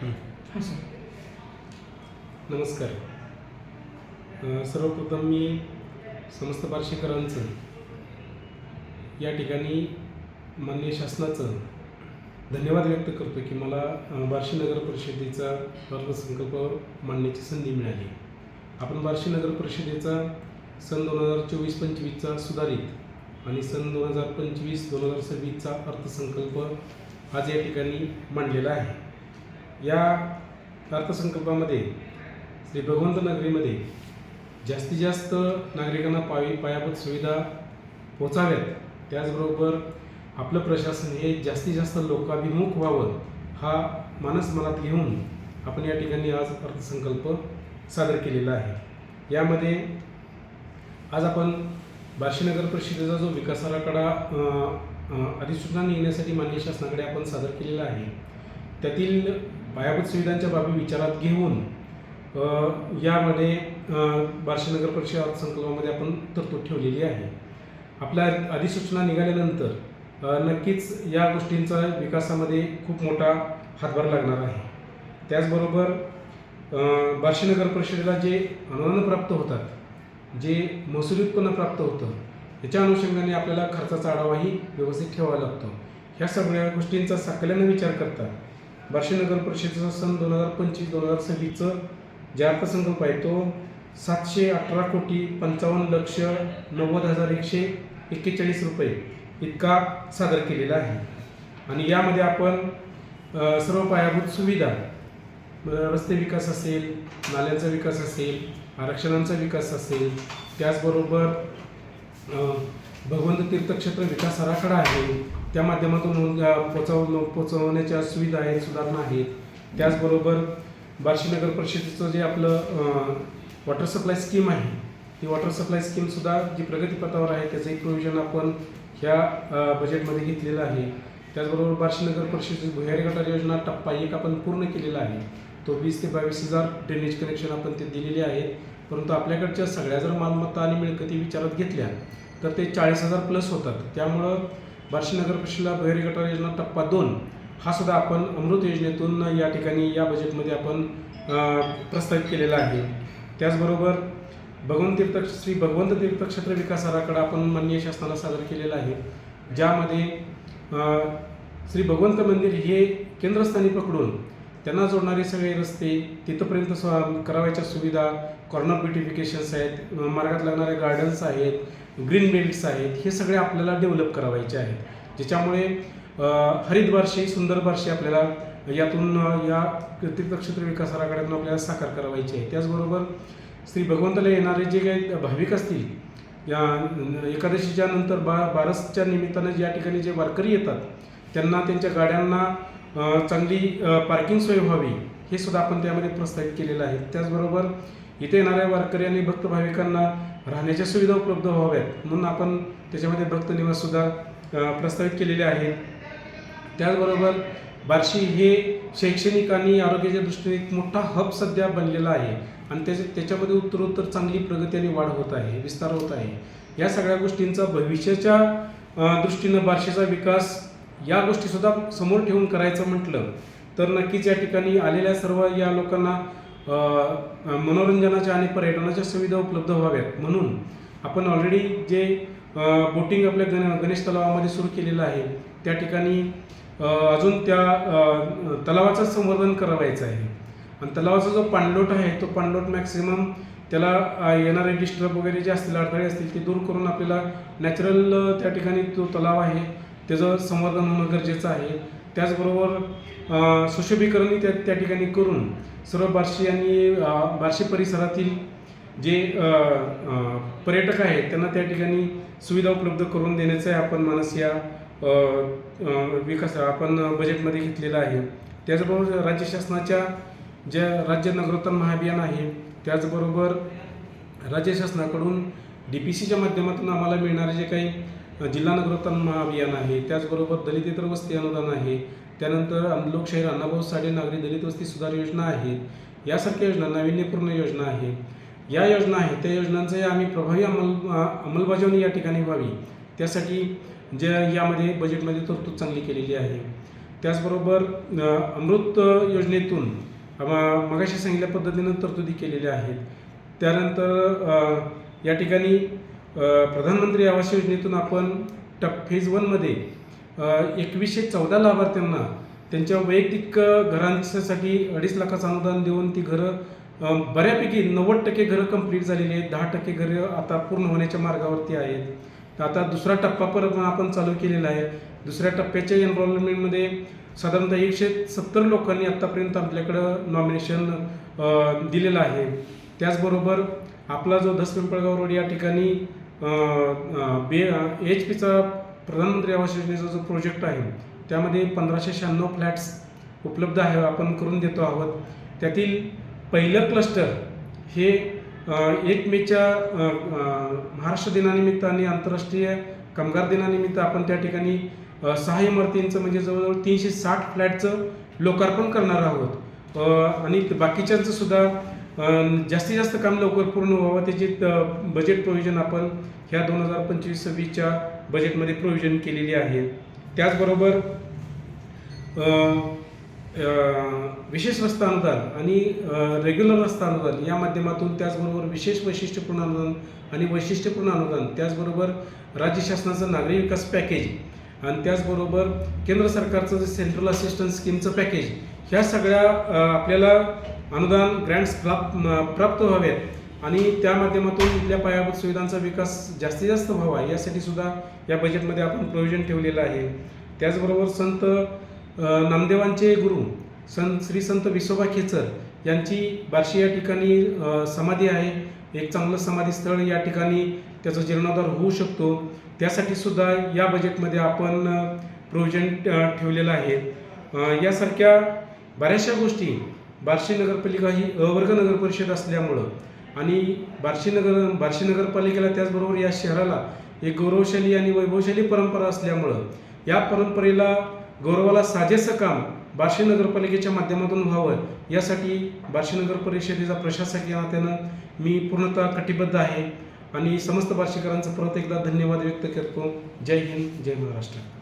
हां. सर नमस्कार सर्वप्रथम मी समस्त बार्शीकरांचं या ठिकाणी माननीय शासनाचं धन्यवाद व्यक्त करतो की मला बार्शी नगर परिषदेचा अर्थसंकल्प मांडण्याची संधी मिळाली. आपण बार्शी नगर परिषदेचा सन दोन हजार चोवीस पंचवीसचा सुधारित आणि सन दोन हजार पंचवीस दोन हजार सव्वीसचा अर्थसंकल्प आज या ठिकाणी मांडलेला आहे. या अर्थसंकल्पामध्ये श्री भगवंत नगरीमध्ये जास्तीत जास्त नागरिकांना पावी पायाभूत सुविधा पोचाव्यात. त्याचबरोबर आपलं प्रशासन हे जास्तीत जास्त लोकाभिमुख व्हावं हा मानस मनात घेऊन आपण या ठिकाणी आज अर्थसंकल्प सादर केलेला आहे. यामध्ये आज आपण बार्शीनगर परिषदेचा जो विकास आराखडा अधिसूचना निघण्यासाठी माननीय शासनाकडे आपण सादर केलेला आहे त्यातील पायाभूत सुविधांच्या बाबी विचारात घेऊन यामध्ये अ, नगर परिषद अर्थसंकल्पामध्ये आपण तरतूद ठेवलेली आहे. आपल्या अधिसूचना निघाल्यानंतर नक्कीच या गोष्टींचा विकासामध्ये खूप मोठा हातभार लागणार आहे. त्याचबरोबर अ, नगर परिषदेला जे अनुदान प्राप्त होतात जे महसुली उत्पन्न प्राप्त होतं याच्या अनुषंगाने आपल्याला खर्चाचा आढावाही व्यवस्थित ठेवावा लागतो. ह्या सगळ्या गोष्टींचा सकल्यानं विचार करता बार्शी नगर परिषदेचा सन दोन हजार पंचवीस दोन हजार सव्वीसचं जे अर्थसंकल्प आहे तो सातशे अठरा कोटी पंचावन्न लक्ष नव्वद हजार एकशे एक्केचाळीस रुपये इतका सादर केलेला आहे. आणि यामध्ये आपण सर्व पायाभूत सुविधा रस्ते विकास असेल नाल्यांचा विकास असेल आरक्षणांचा विकास असेल त्याचबरोबर भगवंत तीर्थक्षेत्र विकास आराखडा आहे त्या माध्यमातून पोचव पोचवण्याच्या सुविधा आहेत सुधारणा आहेत. त्याचबरोबर बार्शी नगर परिषदेचं जे आपलं वॉटर सप्लाय स्कीम आहे ती वॉटर सप्लाय स्कीमसुद्धा जी प्रगतीपथावर आहे त्याचं एक प्रोव्हिजन आपण ह्या बजेटमध्ये घेतलेलं आहे. त्याचबरोबर बार्शी नगर परिषदेची भुयारी गटार योजना टप्पा एक आपण पूर्ण केलेला आहे. तो वीस ते बावीस हजार ड्रेनेज कनेक्शन आपण ते दिलेले आहेत. परंतु आपल्याकडच्या सगळ्या जर मालमत्ता आणि मिळकती विचारात घेतल्या तर ते चाळीस हजार प्लस होतात. त्यामुळं बार्शी नगर परिषदेला भुयारी गटार योजना टप्पा दोन. हा सुद्धा आपण अमृत योजनेतून या ठिकाणी या बजेटमध्ये आपण प्रस्तावित केलेला आहे. त्याचबरोबर भगवंत तीर्थ श्री भगवंत तीर्थक्षेत्र विकास आराखडा आपण माननीय शासनाला सादर केलेला आहे. ज्यामध्ये श्री भगवंत मंदिर हे केंद्रस्थानी पकडून त्यांना जोडणारे सगळे रस्ते तिथंपर्यंत स करावयाच्या सुविधा कॉर्नर ब्युटिफिकेशन्स आहेत मार्गात लागणारे गार्डन्स आहेत ग्रीन बेल्ट्स आहेत हे सगळे आपल्याला डेव्हलप करावायचे आहेत. ज्याच्यामुळे हरित बारशे सुंदर बारशे आपल्याला यातून या तीर्थक्षेत्र विकास आराखड्यातून आपल्याला साकार करावायचे आहे त्याचबरोबर श्री भगवंताला येणारे जे काही भाविक असतील या एकादशीच्या नंतर बा बारसच्या निमित्तानं ज्या ठिकाणी जे वारकरी येतात त्यांना त्यांच्या गाड्यांना चांगली पार्किंग सोय व्हावी हे सुद्धा आपण त्यामध्ये प्रस्तावित केलेलं आहे. त्याचबरोबर इथे येणाऱ्या वारकरी आणि भक्त भाविकांना राहण्याच्या सुविधा उपलब्ध व्हाव्यात म्हणून आपण त्याच्यामध्ये भक्त निवाससुद्धा प्रस्तावित केलेले आहेत. त्याचबरोबर बार्शी हे शैक्षणिक आणि आरोग्याच्या दृष्टीने एक मोठा हब सध्या बनलेला आहे आणि त्याच्या त्याच्यामध्ये उत्तरोत्तर चांगली प्रगती आणि वाढ होत आहे विस्तार होत आहे. या सगळ्या गोष्टींचा भविष्याच्या दृष्टीनं बार्शीचा विकास या गोष्टीसुद्धा समोर ठेवून करायचं म्हटलं तर नक्कीच या ठिकाणी आलेल्या सर्व या लोकांना मनोरंजनाच्या आणि पर्यटनाच्या सुविधा उपलब्ध व्हाव्यात. म्हणून आपण ऑलरेडी जे बोटिंग आपल्या गण गणेश तलावामध्ये सुरू केलेलं आहे त्या ठिकाणी अजून त्या तलावाचं संवर्धन करावायचं आहे. आणि तलावाचा जो पाणलोट आहे तो पाणलोट मॅक्सिमम त्याला येणारे डिस्टर्ब वगैरे जे असतील अडथळे असतील ते दूर करून आपल्याला नॅचरल त्या ठिकाणी तो तलाव आहे. त्याचं संवर्धन होणं गरजेचं आहे. त्याचबरोबर सुशोभीकरणही त्या त्या ठिकाणी करून सर्व बार्शी आणि बार्शी परिसरातील जे पर्यटक आहेत त्यांना त्या ठिकाणी सुविधा उपलब्ध करून देण्याचं आहे आपण मानस या विकास आपण बजेटमध्ये घेतलेला आहे. त्याचबरोबर राज्य शासनाच्या ज्या राज्य नगरोत्तम महाअभियान आहे त्याचबरोबर राज्य शासनाकडून डी पी सीच्या माध्यमातून आम्हाला मिळणारे जे काही जिल्हा नगरोत्थान महाअभियान आहे. त्याचबरोबर दलितेतर वस्ती अनुदान आहे. त्यानंतर अन- लोकशाहीर अण्णाभाऊ साडे नागरी दलित वस्ती सुधार योजना आहेत यासारख्या योजना नाविन्यपूर्ण योजना आहे. या योजना आहेत. त्या योजनांचे आम्ही प्रभावी अंमल अंमलबजावणी या ठिकाणी व्हावी. त्यासाठी जे यामध्ये बजेटमध्ये तरतूद चांगली केलेली आहे. त्याचबरोबर अमृत योजनेतून म- मगाशी सांगितल्या पद्धतीनं तरतुदी केलेल्या आहेत. त्यानंतर या ठिकाणी प्रधानमंत्री आवास योजनेतून आपण टप फेज वनमध्ये एकवीसशे चौदा लाभार्थ्यांना त्यांच्या वैयक्तिक घरांसाठी अडीच लाखाचं अनुदान देऊन ती घरं बऱ्यापैकी नव्वद टक्के घरं कंप्लीट झालेली आहेत. दहा टक्के घरं आता पूर्ण होण्याच्या मार्गावरती आहेत. तर आता दुसरा टप्पा परत आपण चालू केलेला आहे. दुसऱ्या टप्प्याच्या एनरोलमेंटमध्ये साधारणतः एकशे सत्तर लोकांनी आत्तापर्यंत आपल्याकडं नॉमिनेशन दिलेलं आहे. त्याचबरोबर आपला जो दस पिंपळगाव रोड या ठिकाणी बे एच पीचा प्रधानमंत्री आवास योजनेचा जो प्रोजेक्ट आहे त्यामध्ये पंधराशे शहाण्णव फ्लॅट्स उपलब्ध आहे आपण करून देतो आहोत. त्यातील पहिलं क्लस्टर हे एक मेच्या महाराष्ट्र दिनानिमित्त आणि आंतरराष्ट्रीय कामगार दिनानिमित्त आपण त्या ठिकाणी सहा इमारतींचं म्हणजे जवळजवळ तीनशे साठ फ्लॅटचं लोकार्पण करणार आहोत. आणि बाकीच्यांचं सुद्धा जास्तीत जास्त काम लवकर पूर्ण व्हावं. त्याची बजेट प्रोव्हिजन आपण ह्या दोन हजार पंचवीस सव्वीसच्या बजेटमध्ये प्रोव्हिजन केलेली आहे. त्याचबरोबर विशेष रस्ता अनुदान आणि रेग्युलर रस्ता अनुदान या माध्यमातून त्याचबरोबर विशेष वैशिष्ट्यपूर्ण अनुदान आणि वैशिष्ट्यपूर्ण अनुदान त्याचबरोबर राज्य शासनाचं नागरी विकास पॅकेज आणि त्याचबरोबर केंद्र सरकारचं जे सेंट्रल असिस्टन्स स्कीमचं पॅकेज ह्या सगळ्या आपल्याला अनुदान ग्रँट्स प्राप्त प्राप्त व्हावेत आणि त्या माध्यमातून इथल्या पायाभूत सुविधांचा विकास जास्तीत जास्त व्हावा यासाठी सुद्धा या बजेटमध्ये आपण प्रोविजन ठेवलेलं आहे. त्याचबरोबर संत नामदेवांचे गुरु संत श्री संत विसोबा खेचर यांची बार्शी या ठिकाणी समाधी आहे. एक चांगलं समाधीस्थळ या ठिकाणी त्याचा जीर्णोद्धार होऊ शकतो. त्यासाठी सुद्धा या बजेटमध्ये आपण प्रोविजन ठेवलेलं आहे. यासारख्या बऱ्याचशा गोष्टी बार्शी नगरपालिका ही अवर्ग नगर परिषद असल्यामुळं आणि बार्शी नगर बार्शी नगरपालिकेला त्याचबरोबर या शहराला एक गौरवशाली आणि वैभवशाली परंपरा असल्यामुळं या परंपरेला गौरवाला साजेसं काम बार्शी नगरपालिकेच्या माध्यमातून व्हावं यासाठी बार्शी नगर परिषदेचा प्रशासक नात्यानं मी पूर्णतः कटिबद्ध आहे. आणि समस्त बार्शीकरांचं परत एकदा धन्यवाद व्यक्त करतो. जय हिंद जय महाराष्ट्र.